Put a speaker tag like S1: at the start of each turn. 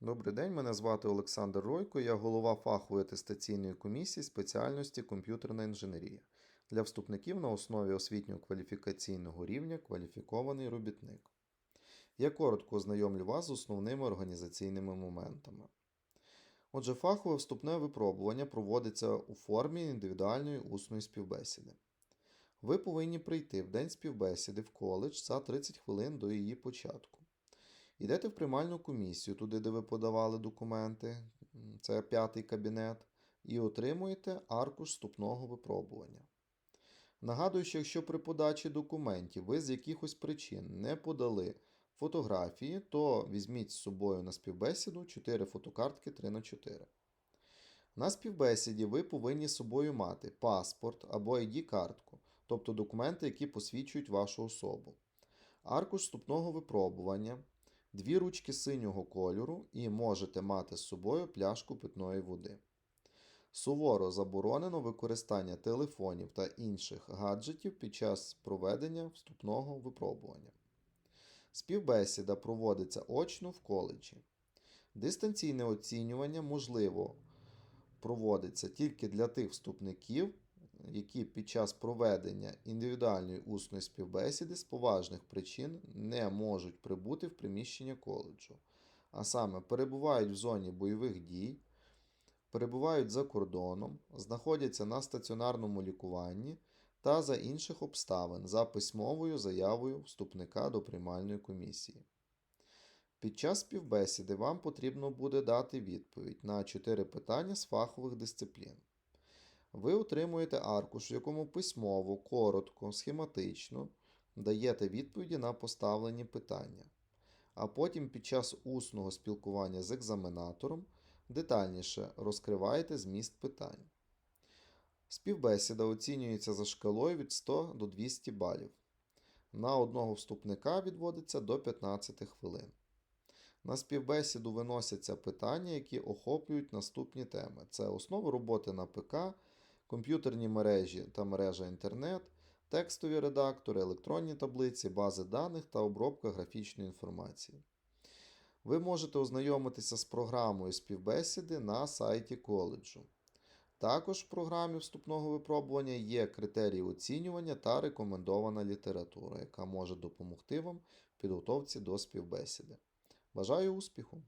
S1: Добрий день, мене звати Олександр Ройко, я голова фахової атестаційної комісії спеціальності комп'ютерна інженерія для вступників на основі освітнього кваліфікаційного рівня кваліфікований робітник. Я коротко ознайомлю вас з основними організаційними моментами. Отже, фахове вступне випробування проводиться у формі індивідуальної усної співбесіди. Ви повинні прийти в день співбесіди в коледж за 30 хвилин до її початку. Йдете в приймальну комісію, туди, де ви подавали документи, це п'ятий кабінет, і отримуєте аркуш вступного випробування. Нагадую, що якщо при подачі документів ви з якихось причин не подали фотографії, то візьміть з собою на співбесіду 4 фотокартки 3х4. На співбесіді ви повинні з собою мати паспорт або ID-картку, тобто документи, які посвідчують вашу особу, аркуш вступного випробування, дві ручки синього кольору і можете мати з собою пляшку питної води. Суворо заборонено використання телефонів та інших гаджетів під час проведення вступного випробування. Співбесіда проводиться очно в коледжі. Дистанційне оцінювання можливо проводиться тільки для тих вступників, які під час проведення індивідуальної усної співбесіди з поважних причин не можуть прибути в приміщення коледжу, а саме перебувають в зоні бойових дій, перебувають за кордоном, знаходяться на стаціонарному лікуванні та за інших обставин за письмовою заявою вступника до приймальної комісії. Під час співбесіди вам потрібно буде дати відповідь на 4 питання з фахових дисциплін. Ви отримуєте аркуш, в якому письмово, коротко, схематично даєте відповіді на поставлені питання, а потім під час усного спілкування з екзаменатором детальніше розкриваєте зміст питань. Співбесіда оцінюється за шкалою від 100 до 200 балів. На одного вступника відводиться до 15 хвилин. На співбесіду виносяться питання, які охоплюють наступні теми: це основи роботи на ПК, комп'ютерні мережі та мережа інтернет, текстові редактори, електронні таблиці, бази даних та обробка графічної інформації. Ви можете ознайомитися з програмою співбесіди на сайті коледжу. Також в програмі вступного випробування є критерії оцінювання та рекомендована література, яка може допомогти вам в підготовці до співбесіди. Бажаю успіху!